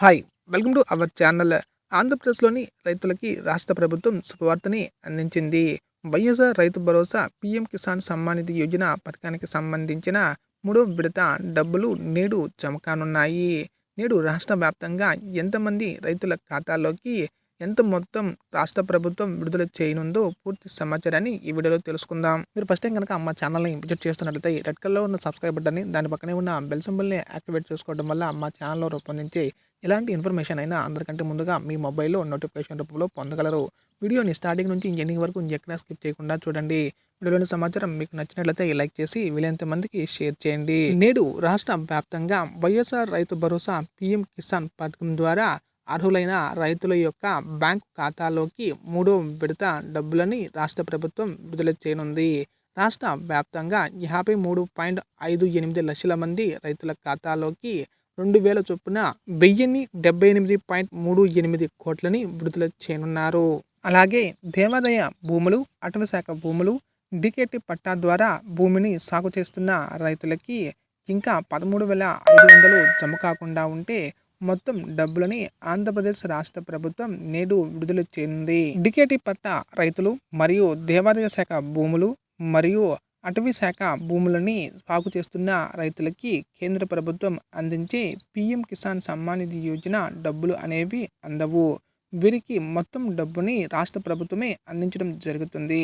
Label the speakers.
Speaker 1: Hi welcome to our channel ఆంధ్రప్రదేశ్లోని రైతులకి రాష్ట్ర ప్రభుత్వం శుభవార్తని అందించింది. వైఎస్ఆర్ రైతు భరోసా పీఎం కిసాన్ సమ్మాన్ నిధి యోజన పథకానికి సంబంధించిన మూడో విడత డబ్బులు నేడు జమ కానున్నాయి నేడు రాష్ట్ర వ్యాప్తంగా ఎంతమంది రైతుల ఖాతాలోకి ఎంత మొత్తం రాష్ట్ర ప్రభుత్వం విడుదల చేయనుందో పూర్తి సమాచారాన్ని ఈ వీడియోలో తెలుసుకుందాం. మీరు ఫస్ట్ టైం కనుక మా ఛానల్ని విజిట్ చేస్తున్నట్లయితే రెడ్ కలర్లో ఉన్న సబ్స్క్రైబ్ బటన్ని దాని పక్కనే ఉన్న బెల్ సింబల్ని యాక్టివేట్ చేసుకోవడం వల్ల మా ఛానల్లో రూపొందించే ఎలాంటి ఇన్ఫర్మేషన్ అయినా అందరికంటే ముందుగా మీ మొబైల్లో నోటిఫికేషన్ రూపంలో పొందగలరు. వీడియోని స్టార్టింగ్ నుంచి ఎండింగ్ వరకు ఎక్కడా స్కిప్ చేయకుండా చూడండి. వీడియోలోని సమాచారం మీకు నచ్చినట్లయితే లైక్ చేసి వీలైనంత మందికి షేర్ చేయండి. నేడు రాష్ట్ర వ్యాప్తంగా వైఎస్ఆర్ రైతు భరోసా పీఎం కిసాన్ పథకం ద్వారా అర్హులైన రైతుల యొక్క బ్యాంకు ఖాతాలోకి మూడో విడత డబ్బులని రాష్ట్ర ప్రభుత్వం విడుదల చేయనుంది. రాష్ట్ర వ్యాప్తంగా యాభై మూడు పాయింట్ ఐదు ఎనిమిది లక్షల మంది రైతుల ఖాతాలోకి రెండు వేల చొప్పున వెయ్యిన్ని డెబ్బై ఎనిమిది పాయింట్ మూడు ఎనిమిది కోట్లని విడుదల చేయనున్నారు. అలాగే దేవాదాయ భూములు అటవీ శాఖ భూములు డికేటి పట్టా ద్వారా భూమిని సాగు చేస్తున్న రైతులకి ఇంకా పదమూడు వేల ఐదు వందలు జమ కాకుండా ఉంటే మొత్తం డబ్బులని ఆంధ్రప్రదేశ్ రాష్ట్ర ప్రభుత్వం నేడు విడుదల చేయనుంది. డికేటి పట్ట రైతులు మరియు దేవాదాయ శాఖ భూములు మరియు అటవీ శాఖ భూములని సాగు చేస్తున్న రైతులకి కేంద్ర ప్రభుత్వం అందించే పిఎం కిసాన్ సమ్మాన్ నిధి యోజన డబ్బులు అనేవి అందవు. వీరికి మొత్తం డబ్బుని రాష్ట్ర ప్రభుత్వమే అందించడం జరుగుతుంది.